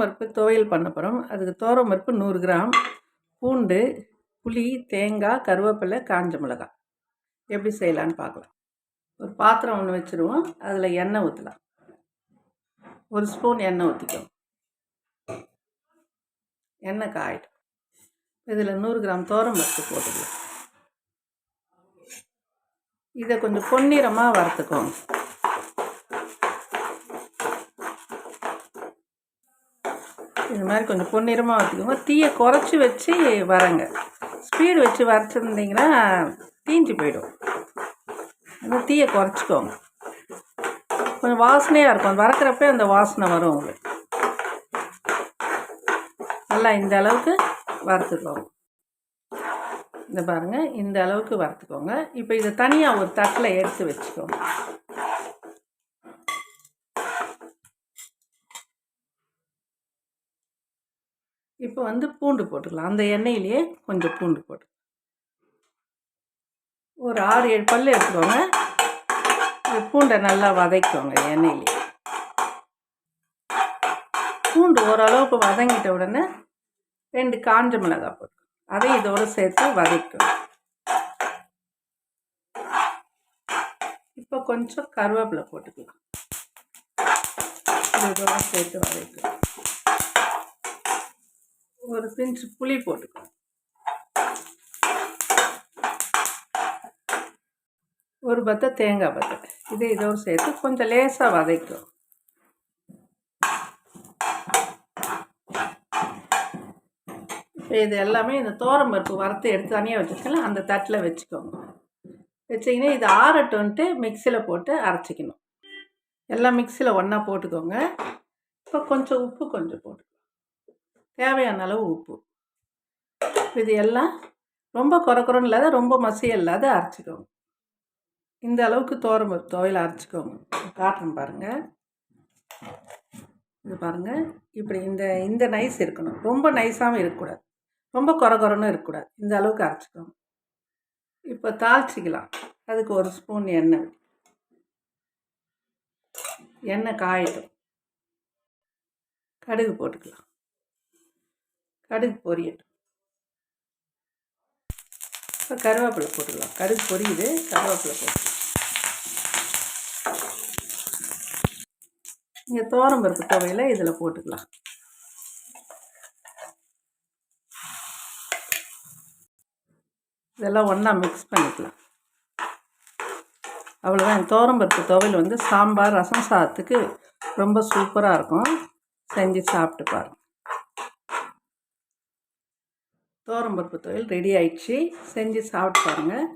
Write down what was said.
பருப்பு துவையல் பண்ண போகிறோம் அதுக்கு பருப்பு நூறு கிராம். பூண்டு புளி தேங்காய் கருவேப்பிலை காஞ்ச மிளகாய். எப்படி செய்யலான்னு பார்க்கலாம். ஒரு பாத்திரம் ஒன்று வச்சுருவோம். அதில் எண்ணெய் ஊற்றலாம் ஒரு ஸ்பூன் எண்ணெய் ஊற்றிக்கும் எண்ணெய் காயிடும் இதில் நூறு கிராம் பருப்பு போட்டுக்கலாம். இதை கொஞ்சம் பொன்னிறமாக வறுத்துக்கோங்க. இது மாதிரி கொஞ்சம் பொன்னிறமாக வச்சுக்கோங்க. தீயை குறைச்சி வச்சு வரங்க. ஸ்பீடு வச்சு வரைச்சிருந்தீங்கன்னா தீஞ்சு போயிடும். அந்த தீயை குறைச்சிக்கோங்க. கொஞ்சம் வாசனையாக இருக்கும். வறக்கிறப்ப அந்த வாசனை வரும் உங்களுக்கு. நல்லா இந்த அளவுக்கு வறுத்துக்கோங்க. இந்த பாருங்கள் இந்த அளவுக்கு வறுத்துக்கோங்க. இப்போ இதை தனியாக ஒரு தட்டில் எடுத்து வச்சுக்கோங்க. இப்போ வந்து பூண்டு போட்டுக்கலாம். அந்த எண்ணெயிலேயே கொஞ்சம் பூண்டு போட்டு. ஒரு ஆறு ஏழு பல் எடுத்துக்கோங்க. பூண்டை நல்லா வதக்கிக்கோங்க எண்ணெயிலேயே. பூண்டு ஓரளவுக்கு வதங்கிட்ட உடனே ரெண்டு காஞ்ச மிளகாய் போட்டு. அதையும் இதோடு சேர்த்து வதக்கும் இப்போ கொஞ்சம் கருவேப்பிலை போட்டுக்கலாம். இதோட சேர்த்து வதக்கும் ஒரு பிஞ்சு புளி போட்டுக்கணும். ஒரு பத்தை தேங்காய் பத்தை இது இதோடு சேர்த்து கொஞ்சம் லேசாக வதைக்கும் இப்போ இது எல்லாமே இந்த தோரம் பருப்பு வறுத்து எடுத்து தனியாக வச்சுருக்கேன் அந்த தட்டில் வச்சுக்கோங்க. வச்சிங்கன்னா இது ஆறட்டுன்ட்டு மிக்சியில் போட்டு அரைச்சிக்கணும். எல்லாம் மிக்சியில் ஒன்றா போட்டுக்கோங்க. இப்போ கொஞ்சம் உப்பு கொஞ்சம் போட்டுக்கோங்க தேவையான அளவு உப்பு. இது எல்லாம் ரொம்ப குறை இல்லாத ரொம்ப மசிய இல்லாத அரைச்சிக்கோங்க. இந்த அளவுக்கு தோரம் துவையில் அரைச்சிக்கோங்க. காட்டுறேன் பாருங்கள் இது பாருங்கள் இப்படி இந்த இந்த நைஸ் இருக்கணும். ரொம்ப நைஸாகவும் இருக்கக்கூடாது. ரொம்ப குறகுறன்னு இருக்கக்கூடாது. இந்த அளவுக்கு அரைச்சிக்கோங்க. இப்போ தாளிச்சிக்கலாம். அதுக்கு ஒரு ஸ்பூன் எண்ணெய். எண்ணெய் காயட்டும். கடுகு போட்டுக்கலாம். கடுகு பொரியட்டும் இப்போ கருவேப்பிலை போட்டுக்கலாம். கடுகு பொரியுது கருவேப்பிலை போட்டுடலாம் இங்கே பருப்பு துவையில் இதில் போட்டுக்கலாம். இதெல்லாம் ஒன்றா மிக்ஸ் பண்ணிக்கலாம். அவ்வளோதான் தோரம்பருப்பு துவையல் வந்து சாம்பார் ரசம் சாதத்துக்கு ரொம்ப சூப்பராக இருக்கும். செஞ்சு சாப்பிட்டு பாருங்கள் தோரம்பருப்பு தொழில் ரெடி ஆயிடுச்சு. செஞ்சு சாப்பிட்டு பாருங்கள்